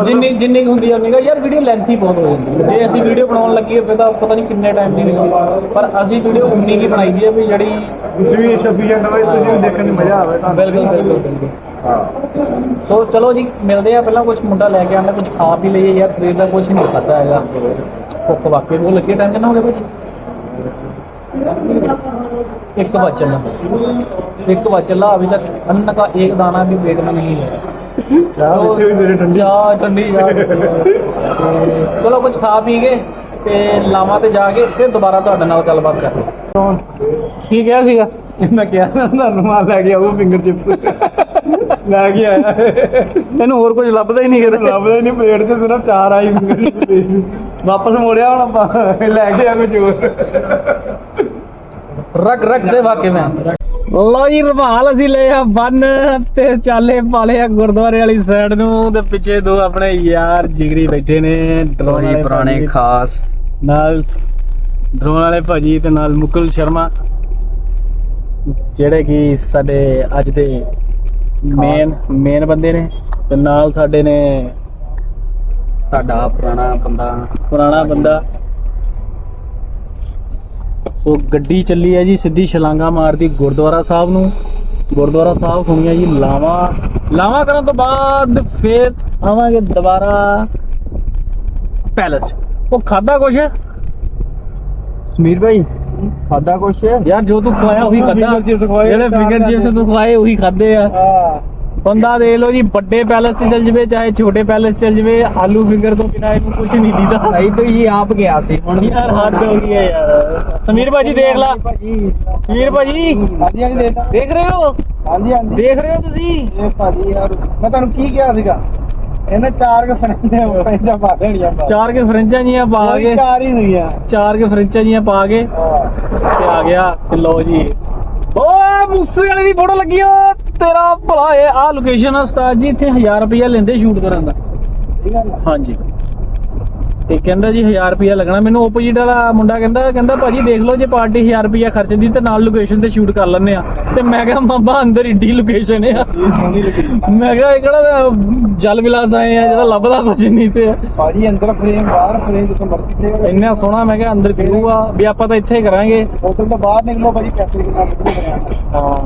Speaker 2: ਜਿੰਨੀ ਜਿੰਨੀ ਕੁ ਹੁੰਦੀ ਆ ਉਨੀ ਕੁ- ਯਾਰ ਵੀਡੀਓ ਲੈਂਥੀ ਬਹੁਤ ਹੋ ਜਾਂਦੀ ਹੈ ਜੇ ਅਸੀਂ ਵੀਡੀਓ ਬਣਾਉਣ ਲੱਗੀ ਫਿਰ ਤਾਂ ਪਤਾ ਨਹੀਂ ਕਿੰਨੇ ਟਾਈਮ ਦੀ ਨਿਕਲਦੀ ਪਰ ਅਸੀਂ ਵੀਡੀਓ ਉਨੀ ਕੀ ਬਣਾਈ ਦੀ ਹੈ ਵੀ ਜਿਹੜੀ
Speaker 1: ਤੁਸੀਂ ਵੀ ਸਫੀਸ਼ੀਐਂਟ ਹੋਵੇ ਤੁਸੀਂ ਵੀ ਦੇਖਣ ਨੂੰ ਮਜ਼ਾ ਆਵੇ ਤੁਹਾਨੂੰ
Speaker 2: ਬਿਲਕੁਲ ਬਿਲਕੁਲ ਬਿਲਕੁਲ ਸੋ ਚਲੋ ਜੀ ਮਿਲਦੇ ਆ ਪਹਿਲਾਂ ਕੁਝ ਮੁੰਡਾ ਲੈ ਕੇ ਆਉਂਦਾ ਕੁਝ ਖਾ ਪੀ ਲਈਏ ਯਾਰ ਸਵੇਰ ਦਾ ਕੁਝ ਨਹੀਂ ਖਾਦਾ ਹੈਗਾ ਭੁੱਖ ਵਾਕਈ ਬਹੁਤ ਲੱਗੀ ਟਾਈਮ ਕਿੰਨਾ ਹੋ ਗਿਆ ਭਾਜੀ ਇੱਕ ਵਜ ਚੱਲਾ ਇੱਕ ਵਜ ਚੱਲਾ अभी तक अन्न का एक दाना भी पेट में नहीं है
Speaker 1: ਚਾਹ ਦੇਖੀ ਵੀ ਤੇਰੀ ਠੰਡੀ।
Speaker 2: ਜਾ ਠੰਡੀ ਤੇ ਚਲੋ ਕੁਝ ਖਾ ਪੀ ਕੇ ਤੇ ਲਾਵਾਂ ਤੇ ਜਾ ਕੇ ਫਿਰ ਦੁਬਾਰਾ ਤੁਹਾਡੇ ਨਾਲ ਗੱਲਬਾਤ ਕਰਾਂਗੇ ਕੀ ਕਿਹਾ ਸੀਗਾ?
Speaker 1: ਮੈਂ ਕਿਹਾ ਨਾ ਰੁਮਾਲ ਲੈ ਕੇ ਆਓ ਫਿੰਗਰ ਚਿਪਸ ਲੈ ਕੇ ਆਇਆ।
Speaker 2: ਇਹਨੂੰ ਹੋਰ ਕੁਝ ਲੱਭਦਾ ਹੀ ਨਹੀਂ ਕਿਤੇ।
Speaker 1: ਲੱਭਦੇ ਨਹੀਂ ਪਲੇਟ 'ਚ ਸਿਰਫ ਚਾਰ ਆਈ chips। ਵਾਪਸ ਮੋੜਿਆ ਹੁਣ ਆਪਾਂ ਲੈ ਕੇ ਆ ਕੁਝ ਹੋਰ।
Speaker 2: ਰਕ ਰਕ ਸੇ ਵਾਕੇ ਮੈਂ ਲੋ ਜੀ ਰਮਾਲ ਅਸੀਂ ਲਏ ਆ ਬੰਨ ਤੇ ਚਾਲੇ ਪਾਲੇ ਆ ਗੁਰਦੁਆਰੇ ਵਾਲੀ ਸਾਈਡ ਨੂੰ ਤੇ ਪਿੱਛੇ ਦੋ ਆਪਣੇ ਯਾਰ ਜਿਗਰੀ ਬੈਠੇ ਨੇ ਡਰੋਨ ਵਾਲੇ ਭਾਜੀ।
Speaker 1: ਖਾਸ।
Speaker 2: ਨਾਲ ਡਰੋਨ ਵਾਲੇ ਭਾਜੀ ਤੇ ਨਾਲ ਮੁਕੁਲ ਸ਼ਰਮਾ ਜਿਹੜੇ ਕਿ ਸਾਡੇ ਅੱਜ ਦੇ ਮੇਨ ਮੇਨ ਬੰਦੇ ਨੇ ਤੇ ਨਾਲ ਸਾਡੇ ਨੇ
Speaker 3: ਤੁਹਾਡਾ ਪੁਰਾਣਾ ਬੰਦਾ।
Speaker 2: ਪੁਰਾਣਾ ਬੰਦਾ। ਸੋ ਗੱਡੀ ਚੱਲੀ ਹੈ ਜੀ ਸਿੱਧੀ ਛਲਾਂਗਾ ਮਾਰਦੀ ਗੁਰਦੁਆਰਾ ਸਾਹਿਬ ਨੂੰ। ਗੁਰਦੁਆਰਾ ਸਾਹਿਬ ਹੋਣੀਆਂ ਜੀ ਲਾਵਾਂ। ਲਾਵਾਂ ਕਰਨ ਤੋਂ ਬਾਅਦ ਫੇਰ ਆਵਾਂਗੇ ਦੁਬਾਰਾ ਪੈਲਸ। ਉਹ ਖਾਦਾ ਕੁਛ?
Speaker 1: ਸਮੀਰ ਭਾਈ ਖਾਦਾ ਕੁਛ?
Speaker 2: ਯਾਰ ਜੋ ਤੂੰ ਖਵਾਇਆ ਉਹੀ ਖਾਦਾ ਜਿਹੜੇ ਫਿੰਗਰ ਚਿਪਸ ਤੂੰ ਖਵਾਏ ਉਹੀ ਖਾਦੇ ਆ।
Speaker 1: ਹਾਂ।
Speaker 2: ਬੰਦਾ ਦੇਖ ਲਓ ਜੀ ਵੱਡੇ ਪੈਲਸ 'ਚ ਚੱਲ ਜਵੇ ਚਾਹੇ ਛੋਟੇ ਪੈਲਸ 'ਚ ਚੱਲ ਜਵੇ ਆਲੂ ਫਿੰਗਰ ਤੋਂ ਬਿਨਾ ਇਹਨੂੰ ਕੁਝ ਨਹੀਂ ਦੀਦਾ।
Speaker 3: ਸਹੀ ਤੋਂ ਹੀ ਆਪ ਗਿਆ ਸੀ ਹੁਣ
Speaker 2: ਯਾਰ ਹੱਦ ਹੋ ਗਈ ਹੈ ਯਾਰ। ਸਮੀਰ ਭਾਜੀ ਦੇਖ ਲਾ।
Speaker 3: ਭਾਜੀ।
Speaker 2: ਸਮੀਰ ਭਾਜੀ।
Speaker 3: ਹਾਂਜੀ ਹਾਂਜੀ ਦੇਖ
Speaker 2: ਦੇਖ ਰਹੇ ਹੋ?
Speaker 3: ਹਾਂਜੀ ਹਾਂਜੀ।
Speaker 2: ਦੇਖ ਰਹੇ ਹੋ ਤੁਸੀਂ?
Speaker 3: ਇਹ ਭਾਜੀ ਯਾਰ ਮੈਂ ਤੁਹਾਨੂੰ ਕੀ ਕਿਹਾ ਸੀਗਾ? ਇਹਨੇ ਚਾਰ ਕੇ ਫਰੈਂਡਾਂ ਫਰੈਂਡਾਂ ਪਾ ਦੇਣੀਆਂ ਬਸ।
Speaker 2: ਚਾਰ ਕੇ ਫਰੈਂਚਾਂ ਜੀਆਂ ਪਾ ਕੇ।
Speaker 3: ਚਾਰ ਹੀ ਸੀਗੀਆਂ।
Speaker 2: ਚਾਰ ਕੇ ਫਰੈਂਚਾਂ ਜੀਆਂ ਪਾ ਕੇ
Speaker 3: ਹਾਂ।
Speaker 2: ਤੇ ਆ ਗਿਆ। ਤੇ ਲਓ ਜੀ ਓਏ ਮੂਸੇ ਵਾਲੇ ਦੀ ਫੋਟੋ ਲੱਗੀ ਓ ਤੇਰਾ ਭਲਾ ਇਹ ਆ ਲੋਕੇਸ਼ਨ ਆ ਉਸਤਾਦ ਜੀ ਇੱਥੇ 1000 ਰੁਪਇਆ ਲੈਂਦੇ ਸ਼ੂਟ ਕਰਨ ਦਾ।
Speaker 3: ਠੀਕ ਹੈ
Speaker 2: ਹਾਂਜੀ। ਤੇ ਕਹਿੰਦਾ ਜੀ 1000 ਰੁਪਿਆ ਲੱਗਣਾ। ਮੈਨੂੰ ਓਪੋਜੀਟ ਵਾਲਾ ਮੁੰਡਾ ਕਹਿੰਦਾ ਕਹਿੰਦਾ ਭਾਜੀ ਦੇਖ ਲਓ ਜੇ ਪਾਰਟੀ 1000 ਰੁਪਿਆ ਖਰਚਦੀ ਤੇ ਨਾਲ ਲੋਕੇਸ਼ਨ ਤੇ ਸ਼ੂਟ ਕਰ ਲੈਂਦੇ ਆ। ਤੇ ਮੈਂ ਕਿਹਾ ਮਾਮਾ ਅੰਦਰ ਈਡੀ ਲੋਕੇਸ਼ਨ ਆ। ਮੈਂ ਕਿਹਾ ਇਹ ਕਿਹੜਾ ਜਲ ਵਿਲਾਸ ਆਏ ਆ ਜਿਹੜਾ ਲੱਭਦਾ ਕੁਝ ਨਹੀਂ ਤੇ।
Speaker 3: ਭਾਜੀ ਅੰਦਰ ਫਰੇਮ ਬਾਹਰ ਫਰੇਮ ਜਿੱਥੇ ਮਰਜ਼ੀ ਤੇ
Speaker 2: ਇੰਨਾ ਸੋਹਣਾ ਮੈਂ ਕਿਹਾ ਅੰਦਰ ਵਿਊ ਆ। ਵੀ ਆਪਾਂ ਤਾਂ ਇੱਥੇ ਹੀ ਕਰਾਂਗੇ।
Speaker 3: ਹੋਟਲ ਤੋਂ ਬਾਹਰ ਨਿਕਲੋ ਭਾਜੀ ਪੈਸੇ ਦੇ ਨਾਲ
Speaker 2: ਹਾਂ।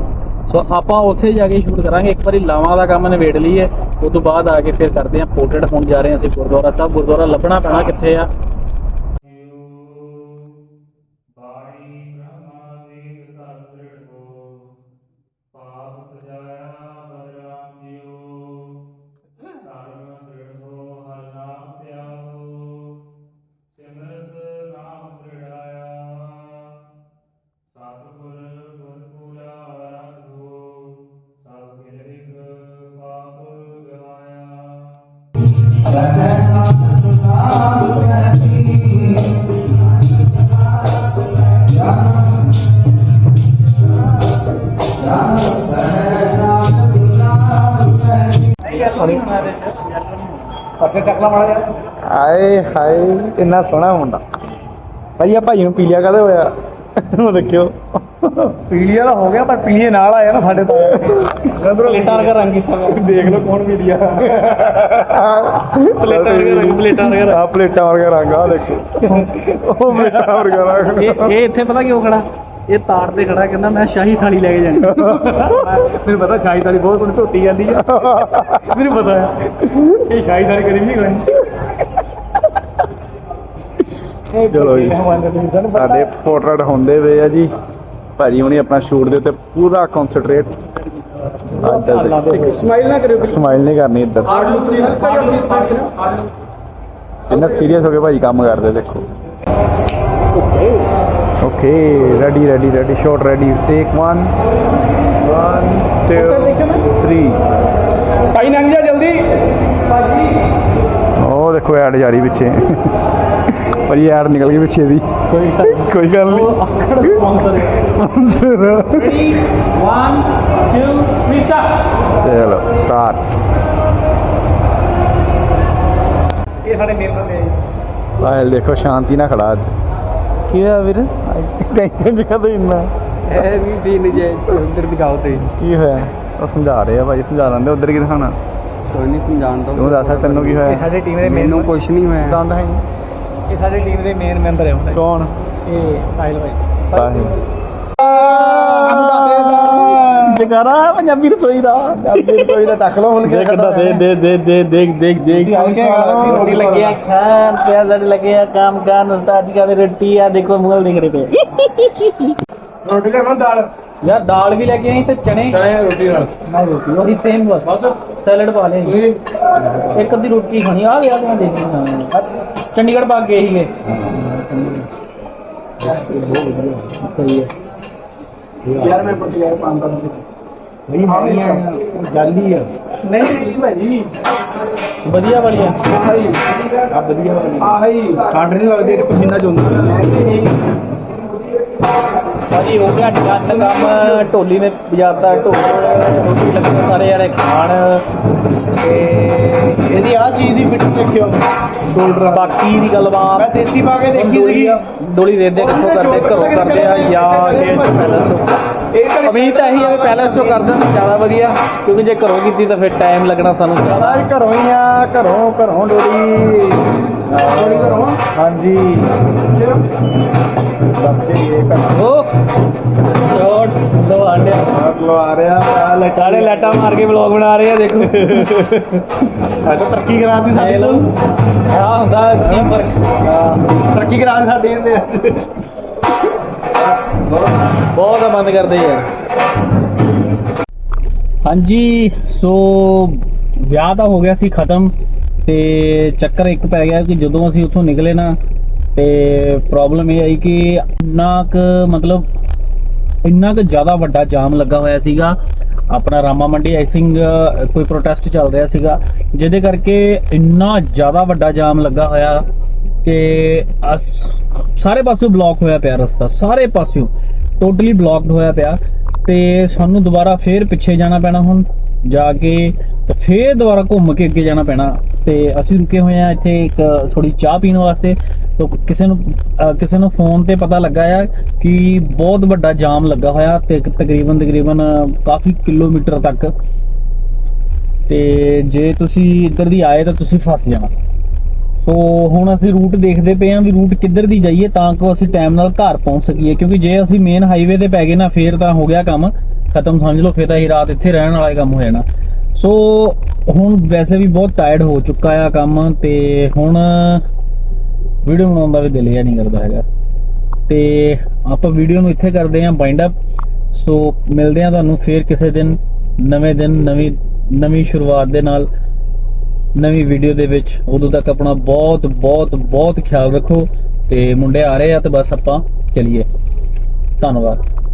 Speaker 2: ਸੋ ਆਪਾਂ ਉੱਥੇ ਜਾ ਕੇ ਸ਼ੂਟ ਕਰਾਂਗੇ। ਇੱਕ ਵਾਰੀ ਲਾਵਾਂ ਦਾ ਕੰਮ ਨਿਬੇੜ ਲਈਏ। ਉਸ ਤੋਂ ਬਾਅਦ ਆ ਕੇ ਫਿਰ ਕਰਦੇ ਹਾਂ। ਪੋਰਟਰੇਟ ਹੁਣ ਜਾ ਰਹੇ ਹਾਂ ਅਸੀਂ ਗੁਰਦੁਆਰਾ ਸਾਹਿਬ। ਗੁਰਦੁਆਰਾ ਲੱਭਣਾ ਪੈਣਾ ਕਿੱਥੇ ਆ?
Speaker 3: ਆਏ ਹਾਏ ਇੰਨਾ ਸੋਹਣਾ ਮੁੰਡਾ। ਭਾਈ ਆ ਭਾਈ ਨੂੰ ਪੀਲੀਆ ਕਦੇ ਹੋਇਆ? ਉਹ ਦੇਖਿਓ।
Speaker 2: ਪੀਲੀ ਵਾਲਾ ਹੋ ਗਿਆ ਪਰ ਪੀਲੀਏ ਨਾਲ ਆਇਆ ਨਾ ਸਾਡੇ ਤੋਂ। ਪਲੇਟਾਂ ਵਰਗਾ ਰੰਗ ਕੀਤਾ
Speaker 3: ਦੇਖ ਲਓ ਕੌਣ ਪੀਲੀਆ
Speaker 2: ਪਲੇਟਾਂ ਵਰਗਾ ਰੰਗ, ਪਲੇਟਾਂ ਵਰਗਾ ਰੰਗ।
Speaker 3: ਆ ਪਲੇਟਾਂ ਵਰਗਾ ਰੰਗ ਆ ਦੇਖੋ। ਉਹ ਪਲੇਟਾਂ ਵਰਗਾ ਰੰਗ।
Speaker 2: ਇਹ ਇਹ ਇੱਥੇ ਪਤਾ ਕਿਉਂ ਖੜਾ? ਇਹ ਤਾੜ ਤੇ ਖੜਾ ਕਹਿੰਦਾ ਮੈਂ ਸ਼ਾਹੀ ਥਾਲੀ ਲੈ ਕੇ ਜਾਣੀ। ਮੈਨੂੰ ਪਤਾ ਸ਼ਾਹੀ ਥਾਲੀ ਬਹੁਤ ਸੋਹਣੀ ਧੋਤੀ ਜਾਂਦੀ ਆ। ਮੈਨੂੰ ਪਤਾ ਹੈ ਇਹ ਸ਼ਾਹੀ ਥਾਲੀ ਕਰੀ ਨਹੀਂ ਕੋਈ
Speaker 3: ਚਲੋ ਜੀ। ਸਾਡੇ ਪੋਰਟਰੇਟ ਹੁੰਦੇ ਵੇ ਆ ਜੀ। ਭਾਜੀ ਹੁਣੀ ਆਪਣਾ ਸ਼ੂਟ ਦੇ ਉੱਤੇ ਪੂਰਾ ਕਨਸੈਂਟਰੇਟ
Speaker 2: ਸਮਾਈਲ ਨਾ ਕਰਿਓ
Speaker 3: ਸਮਾਈਲ ਨਹੀਂ ਕਰਨੀ ਇੱਧਰ।
Speaker 2: ਹਾਰਡ ਲੁੱਕ ਜੀ ਹਾਰਡ ਲੁੱਕ
Speaker 3: ਇੰਨਾ ਸੀਰੀਅਸ ਹੋ ਕੇ ਭਾਜੀ ਕੰਮ ਕਰਦੇ ਦੇਖੋ। Okay ready ready ready shot ready take 1 1 2 3
Speaker 2: ਭਾਈ ਨੰਗ ਜਾ ਜਲਦੀ
Speaker 3: ਉਹ ਦੇਖੋ ਐਡ ਜਾਰੀ ਪਿੱਛੇ ਭਾਜੀ ਐਡ ਨਿਕਲ ਗਈ ਪਿੱਛੇ ਦੀ
Speaker 2: ਕੋਈ
Speaker 3: ਕੋਈ ਗੱਲ ਨਹੀਂ
Speaker 2: ਸਪਾਂਸਰ
Speaker 3: ਸਪਾਂਸਰ
Speaker 2: ਰੈਡੀ 1 2 3 ਸਟਾਰਟ
Speaker 3: ਚਲੋ ਸਟਾਰਟ
Speaker 2: ਇਹ ਸਾਡੇ ਮੇਨ ਬੰਦੇ
Speaker 3: ਸਾਹਿਲ ਦੇਖੋ ਸ਼ਾਂਤੀ ਨਾਲ ਖੜਾ ਅੱਜ ਕੀ ਹੋਇਆ ਵੀਰ ਟੈਨਸ਼ਨ ਚ ਕਦੋਂ ਇੰਨਾ।
Speaker 1: ਇਹ ਵੀ ਦਿਨ ਜੇ ਉਧਰ ਦਿਖਾਓ ਤੇ।
Speaker 3: ਕੀ ਹੋਇਆ? ਉਹ ਸਮਝਾ ਰਹੇ ਆ ਭਾਈ ਸਮਝਾ ਦਿੰਦੇ ਉਧਰ ਕੀ ਦਿਖਾਣਾ
Speaker 1: ਕੋਈ ਨਹੀਂ ਸਮਝਾਣ ਦੋ
Speaker 3: ਤੂੰ ਦੱਸ ਤੈਨੂੰ ਕੀ ਹੋਇਆ?
Speaker 2: ਸਾਡੇ ਟੀਮ ਦੇ
Speaker 1: ਮੈਨੂੰ ਕੁਝ ਨਹੀਂ ਹੋਇਆ।
Speaker 3: ਦੰਦ ਹੈ?
Speaker 2: ਇਹ ਸਾਡੇ ਟੀਮ ਦੇ ਮੇਨ ਮੈਂਬਰ ਹੈ
Speaker 3: ਕੌਣ?
Speaker 2: ਇਹ ਸਾਹਿਲ ਭਾਈ।
Speaker 3: ਸਾਹਿਲ।
Speaker 2: ਜਗਾਰਾ ਪੰਜਾਬੀ ਰਸੋਈ ਦਾ।
Speaker 3: ਅੱਬੀ ਕੋਈ ਦਾ ਟੱਕ ਲੋ ਹੁਣ
Speaker 2: ਦੇਖ ਦਾ ਦੇ ਦੇ ਦੇ ਦੇ ਦੇਖ ਦੇਖ ਦੇਖ। ਰੋਟੀ ਲੱਗੇ ਆ ਖਾਣ ਪਿਆ ਸਾਡੇ ਲੱਗੇ ਆ ਕੰਮ ਕਰਨ ਉਸਤਾਦ ਜੀ ਕਾਲੇ ਰੋਟੀ ਆ ਦੇਖੋ ਮੂੰਹ ਦੇਖ ਰਹੇ ਪਏ।
Speaker 1: ਰੋਟੀ ਲੈ ਦਾਲ।
Speaker 2: ਯਾਰ ਦਾਲ ਵੀ ਲੈ ਕੇ ਆਈ ਤੇ ਚਣੇ।
Speaker 1: ਚਣੇ ਰੋਟੀ ਨਾਲ।
Speaker 2: ਨਾ ਰੋਟੀ ਉਹੀ ਸੇਮ ਬਸ। ਸੈਲਡ ਪਾ ਲੈ ਇੱਕ ਅੱਧੀ ਰੋਟੀ ਖਾਣੀ ਆ ਗਿਆ ਮੈਂ ਦੇਖ ਲੈਣਾ ਚੰਡੀਗੜ੍ਹ ਪਾ ਕੇ ਗਏ ਸੀਗੇ ਸਹੀ ਹੈ।
Speaker 1: ਯਾਰ ਮੈਂ ਪੁੱਛ ਗਿਆ ਕੰਮ ਕਰ
Speaker 3: ਨਹੀਂ ਮਾਰੀ ਜਾਲੀ ਆ।
Speaker 1: ਨਹੀਂ ਭਾਜੀ।
Speaker 2: ਵਧੀਆ ਵਾਲੀਆਂ
Speaker 3: ਆ। ਵਧੀਆ ਵਾਲੀ।
Speaker 1: ਆਹੀ।
Speaker 3: ਠੰਡ ਨਹੀਂ ਲੱਗਦੀ ਤੇ ਪਸੀਨਾ ਚੋਂਦਾ
Speaker 2: ਭਾਜੀ ਹੋ ਗਿਆ ਡਨ ਕੰਮ ਢੋਲੀ ਨੇ ਵਜਾਤਾ ਢੋਲ ਰੋਟੀ ਲੱਗੇ ਸਾਰੇ ਜਾਣੇ ਖਾਣ। ਤੇ
Speaker 3: ਇਹਦੀ ਆ ਚੀਜ਼ ਦੀ ਫਿੱਟ ਦੇਖਿਓ।
Speaker 2: ਸ਼ੋਲਡਰ ਬਾਕੀ ਦੀ ਗੱਲਬਾਤ
Speaker 3: ਮੈਂ ਦੇਸੀ ਪਾ ਕੇ ਦੇਖੀ ਸੀਗੀ।
Speaker 2: ਆ ਡੋਲੀ ਵੇਚਦੇ ਕਿੱਥੋਂ ਕਰਦੇ ਘਰੋਂ ਕਰਦੇ ਆ ਜਾਂ ਜੇ ਪੈਲਸ। ਤੋਂ ਉਮੀਦ ਤਾਂ ਇਹੀ ਹੈ ਵੀ ਪੈਲਸ ਤੋਂ ਕਰ ਦੇਣ ਜ਼ਿਆਦਾ ਵਧੀਆ ਕਿਉਂਕਿ ਜੇ ਘਰੋਂ ਕੀਤੀ ਤਾਂ ਫਿਰ ਟਾਈਮ ਲੱਗਣਾ ਸਾਨੂੰ। ਜ਼ਿਆਦਾ
Speaker 3: ਅੱਜ ਘਰੋਂ ਹੀ ਆ ਘਰੋਂ ਘਰੋਂ ਡੋਲੀ ਡੋਲੀ ਘਰੋਂ ਹਾਂਜੀ। ਦੱਸ ਕੇ ਇਹ ਘਰ।
Speaker 2: ਓ ਸ਼ੋਟ ਦਵਾਂਡੇ
Speaker 3: ਲੋ ਆ ਰਿਹਾ ਲੈ
Speaker 2: ਸਾਰੇ ਲੈਟਾਂ ਮਾਰ ਕੇ ਵਲੌਗ ਬਣਾ ਰਹੇ ਆ ਦੇਖੋ।
Speaker 3: ਅੱਜ ਤਰੱਕੀ ਕਰਾਤੀ ਸਾਡੀ ਤੋਂ
Speaker 2: ਆ ਹੁੰਦਾ ਟੀਮ ਵਰਕ
Speaker 3: ਤਰੱਕੀ ਕਰਾਤੀ ਸਾਡੀ ਇਹਨੇ।
Speaker 2: ਬਹੁਤ ਆ, ਬੰਦ ਕਰਦੇ ਯਾਰ। ਹਾਂਜੀ, ਸੋ ਵਿਆਹ ਤਾਂ ਹੋ ਗਿਆ ਸੀ, ਖਤਮ। ਤੇ ਚੱਕਰ ਇੱਕ ਪੈ ਗਿਆ ਕਿ ਜਦੋਂ ਅਸੀਂ ਉੱਥੋਂ ਨਿਕਲੇ ਨਾ, ਤੇ ਪ੍ਰੋਬਲਮ ਇਹ ਆਈ ਕਿ ਇੰਨਾ ਕੁ ਮਤਲਬ ਇੰਨਾ ਕੁ ਜ਼ਿਆਦਾ ਵੱਡਾ ਜਾਮ ਲੱਗਾ ਹੋਇਆ ਸੀਗਾ। ਆਪਣਾ ਰਾਮਾ ਮੰਡੀ ਆਈ ਥਿੰਕ ਕੋਈ ਪ੍ਰੋਟੈਸਟ ਚੱਲ ਰਿਹਾ ਸੀਗਾ, ਜਿਹਦੇ ਕਰਕੇ ਇੰਨਾ ਜ਼ਿਆਦਾ ਵੱਡਾ ਜਾਮ ਲੱਗਾ ਹੋਇਆ। ਕਿ ਅਸ ਸਾਰੇ ਪਾਸਿਓਂ ਬਲੌਕ ਹੋਇਆ ਪਿਆ ਰਸਤਾ, ਸਾਰੇ ਪਾਸਿਓਂ ਟੋਟਲੀ ਬਲੌਕਡ ਹੋਇਆ ਪਿਆ ਤੇ ਸਾਨੂੰ ਦੁਬਾਰਾ ਫੇਰ ਪਿੱਛੇ ਜਾਣਾ ਪੈਣਾ ਹੁਣ, ਜਾ ਕੇ ਤੇ ਫੇਰ ਦੁਬਾਰਾ ਘੁੰਮ ਕੇ ਅੱਗੇ ਜਾਣਾ ਪੈਣਾ ਤੇ ਅਸੀਂ ਰੁਕੇ ਹੋਏ ਆ ਇੱਥੇ ਇੱਕ ਥੋੜੀ ਚਾਹ ਪੀਣ ਵਾਸਤੇ। ਤੇ ਕਿਸੇ ਨੂੰ ਕਿਸੇ ਨੂੰ ਫੋਨ ਤੇ ਪਤਾ ਲੱਗਾ ਆ ਕਿ ਬਹੁਤ ਵੱਡਾ ਜਾਮ ਲੱਗਾ ਹੋਇਆ ਤੇ ਤਕਰੀਬਨ ਤਕਰੀਬਨ ਕਾਫੀ ਕਿਲੋਮੀਟਰ ਤੱਕ। ਤੇ ਜੇ ਤੁਸੀਂ ਇੱਧਰ ਦੀ ਆਏ ਤਾਂ ਤੁਸੀਂ ਫਸ ਜਾਣਾ। ਸੋ ਹੁਣ ਅਸੀਂ ਰੂਟ ਦੇਖਦੇ ਪਏ ਹਾਂ ਵੀ ਰੂਟ ਕਿੱਧਰ ਦੀ ਜਾਈਏ ਤਾਂ ਕਿ ਅਸੀਂ ਟਾਈਮ ਨਾਲ ਘਰ ਪਹੁੰਚ ਸਕੀਏ, ਕਿਉਂਕਿ ਜੇ ਅਸੀਂ ਮੇਨ ਹਾਈਵੇ ਤੇ ਪੈ ਗਏ ਨਾ, ਫੇਰ ਤਾਂ ਹੋ ਗਿਆ ਕੰਮ। ਖਤਮ ਸਮਝ ਲਓ, ਫੇਰ ਤਾਂ ਇਹ ਰਾਤ ਇੱਥੇ ਰਹਿਣ ਵਾਲਾ ਕੰਮ ਹੋ ਜਾਣਾ। ਸੋ ਹੁਣ ਵੈਸੇ ਵੀ ਬਹੁਤ ਟਾਇਰਡ ਹੋ ਚੁੱਕਾ ਆ ਕੰਮ ਤੇ ਹੁਣ ਵੀਡੀਓ ਬਣਾਉਣ ਦਾ ਵੀ ਦਿਲ ਜਿਹਾ ਨਹੀਂ ਕਰਦਾ ਹੈਗਾ। ਤੇ ਆਪਾਂ ਵੀਡੀਓ ਨੂੰ ਇੱਥੇ ਕਰਦੇ ਆਂ ਬਾਈਂਡ ਅਪ ਸੋ ਮਿਲਦੇ ਆਂ ਤੁਹਾਨੂੰ ਫੇਰ ਕਿਸੇ ਦਿਨ, ਨਵੇਂ ਦਿਨ, ਨਵੀਂ ਨਵੀਂ ਸ਼ੁਰੂਆਤ ਦੇ ਨਾਲ। ਨਵੀਂ ਵੀਡੀਓ ਦੇ ਵਿੱਚ ਉਦੋਂ ਤੱਕ ਆਪਣਾ ਬਹੁਤ ਬਹੁਤ ਬਹੁਤ ਖਿਆਲ ਰੱਖੋ ਤੇ ਮੁੰਡੇ ਆ ਰਹੇ ਆ ਤੇ ਬਸ ਆਪਾਂ ਚਲੀਏ। ਧੰਨਵਾਦ।